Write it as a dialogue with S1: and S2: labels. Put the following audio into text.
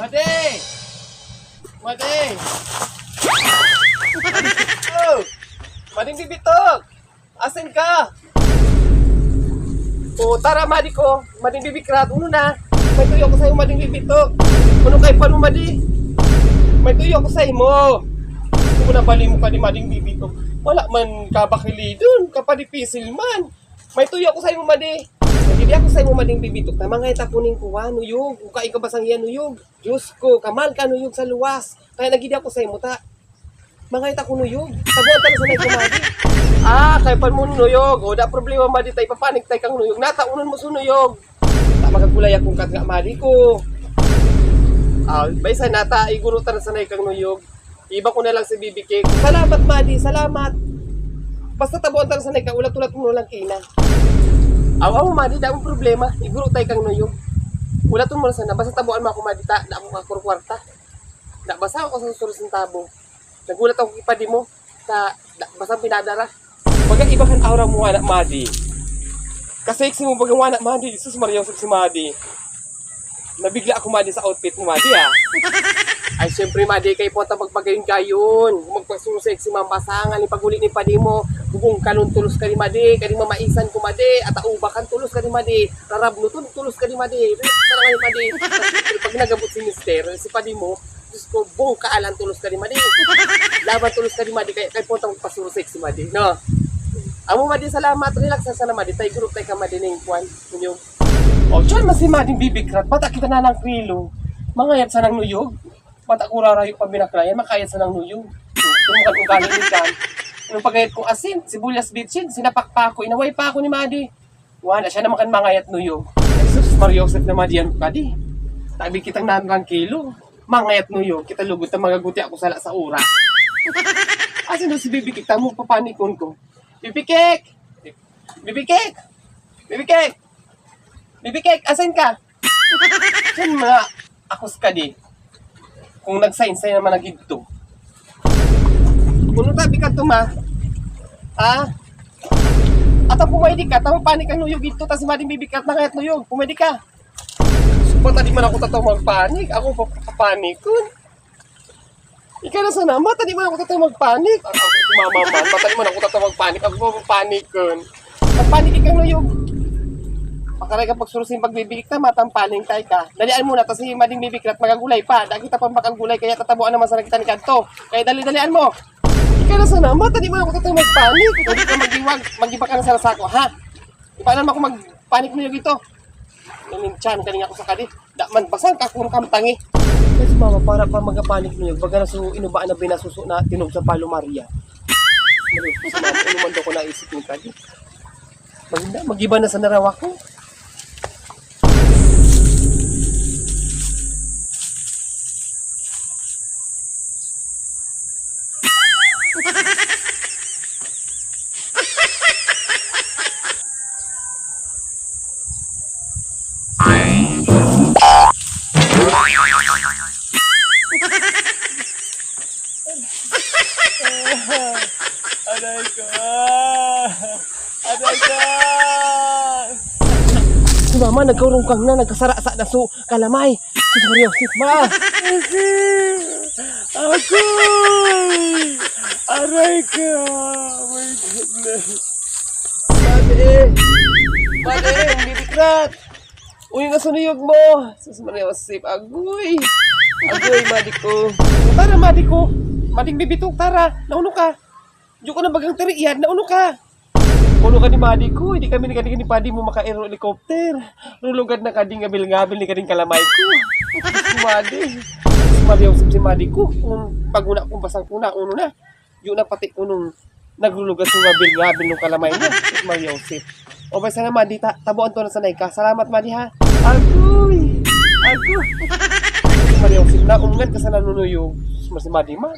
S1: Madi! Madi! Oh! Mading bibitok! Asan ka? O, tara, Madi ko. Mading bibikrat. Uno na. May tuyo ko sa'yo, Mading bibitok. Uno kay pa Madi? May tuyo ko sa'yo mo. Gusto mo na bali mo ka ni Mading bibitok. Wala man kabakili dun. Kapadipisil man. May tuyo ko sa'yo, Madi. Hindi ako sa'yo, Mading bibitok. Na mga itapunin ko, ha, nuyog. Kung kain ka basang yan, nuyog. Diyos ko, kamal ka, nuyog sa luwas. Kaya nagidi ako sa'yo, ta. Mga ita ko nuyog. Tabuan tayo sa nagkumadi. Ah, kay pan mo nuyog. O, da problema madi tay papanik tay kang nuyog. Nataunan mo sunuyog. Ta magagulay akong kat nga madi ko. Ah, baysa nata iguro tan sanay kang nuyog. Iba ko na lang si BB Cake. Salamat madi, salamat. Basta tabuan tan sanay ka ulat-ulat mo lang kina. Aw, aw madi da mo problema. Iguro tay kang nuyog. Ulaton mo na sana basta tabuan mo ako madi ta, da mo ka kwarta. Da basa ako sa susunod ng tabo. Nagulat ako kipadi mo sa da, basta pinadara. Baga iba kan aura mo anak Madi. Kasi mo baga anak Madi, Jesus Maria si Madi. Nabigla ako Madi sa outfit mo Madi ah. Ay syempre Madi kay po ta magpagayon gayon. Magpasunsek si mampasangan ni paguli ni padi mo. Bugong kanon tulos ka ni Madi, kani mamaisan ko Madi, at aubakan tulos ka ni Madi. Rarab no tun tulos ka ni Madi. Para ni Madi. Pag nagabot si Mister, si padi mo, Diyos ko, buong kaalan tulos ka ni Madi. Laban tulos ka ni Madi, kay, kay puntang pasurusik si Madi, no? Amo Madi, salamat. Relax na sana Madi. Tay group tay ka Madi ning kwan. Kunyong. O, dyan mas si Madi bibigrat. Bata kita na ng krilo. Mga yan sa nang nuyog. Bata ko rarayo pa binaklayan. Makayat sa nang nuyog. Tumukan kong galing ni Kan. Anong pagayat kong asin, sibuyas bitchin, sinapak pa ako, inaway pa ako ni Madi. Wala siya naman kan mangayat nuyog. Jesus, Mario Joseph na Madi yan, Madi. Tabi kitang nanrang kilo. Mangayat nuyog, kita lugot na magaguti ako sala sa oras. Asin na si Bibi Kik, tamo papanikon ko. Bibi Kik! Bibi Kik! Bibi Kik! Bibi Kik, asan ka? Diyan mga akos ka di. Kung nagsain-say naman na gito. Kuno tabi ka to ma. Ha? At ang pumedi ka, tamo panik ang nuyog ito, tas mading bibikat na kayat nuyog. Pumedi ka. Supa tadi man ako tataw magpanik. Ako papapanikon. Ikaw na sana, mata di man ako tataw magpanik. Ako, mama man, mata di man ako tataw magpanik. Ako papapanikon. Magpanik ikaw nuyog. Pakaray ka pagsurusin pagbibigik ta, matang paning tay ka. Dalian muna, tas si mading bibikrat magagulay pa. Dagi ta pang makagulay, kaya tatabuan naman sa nakita ni Kanto. Kaya dali-dalian mo. Ikaw na sana, mata di man ako tataw magpanik. Di ka magiwag, magiba ka na sa sako, ha? Di pa naman ako magpanik nuyog ito. Naninchan kaning ako sa kadi. Da man basan ka kung kamtangi. Kasi mama para pa magapanik niyo. Baga na so inubaan na binasuso na tinog sa Palo Maria. Mali, Kasi mama, ano man daw ko naisip yung kadi. Maganda, magiba na sa narawa ko. Aray ko! Aray ko! Si mama, nagkaurong kang na, nagkasara sa naso, kalamay. Sus Mario, sis ma! Ako! Aray ko! My goodness! Mati! Mati! Bibikrat! Uy, nasunuyog mo! Sus Mario, sip, agoy! Agoy, madi ko! Tara, madi ko! Mading bibitong, tara! Nauno ka! Diyo ka na bagang tiriyan, nauno ka! Uno ka ni Madi ko, hindi kami ni kading ni Padi mo maka-aero helicopter. Rulugad na kading ngabil-ngabil ni kading kalamay ko. Si Madi. Si ang si Madi ko. Kung paguna kung basang kuna, uno na. Yun na pati unong nagrulugan sa ngabil-ngabil ng kalamay niya. Si Madi Joseph. O ba sana Madi, ta tabuan to na sanay ka. Salamat Madi ha. Agoy! Agoy! Si Madi Joseph, naungan ka sa nanunuyog. Si Madi ma.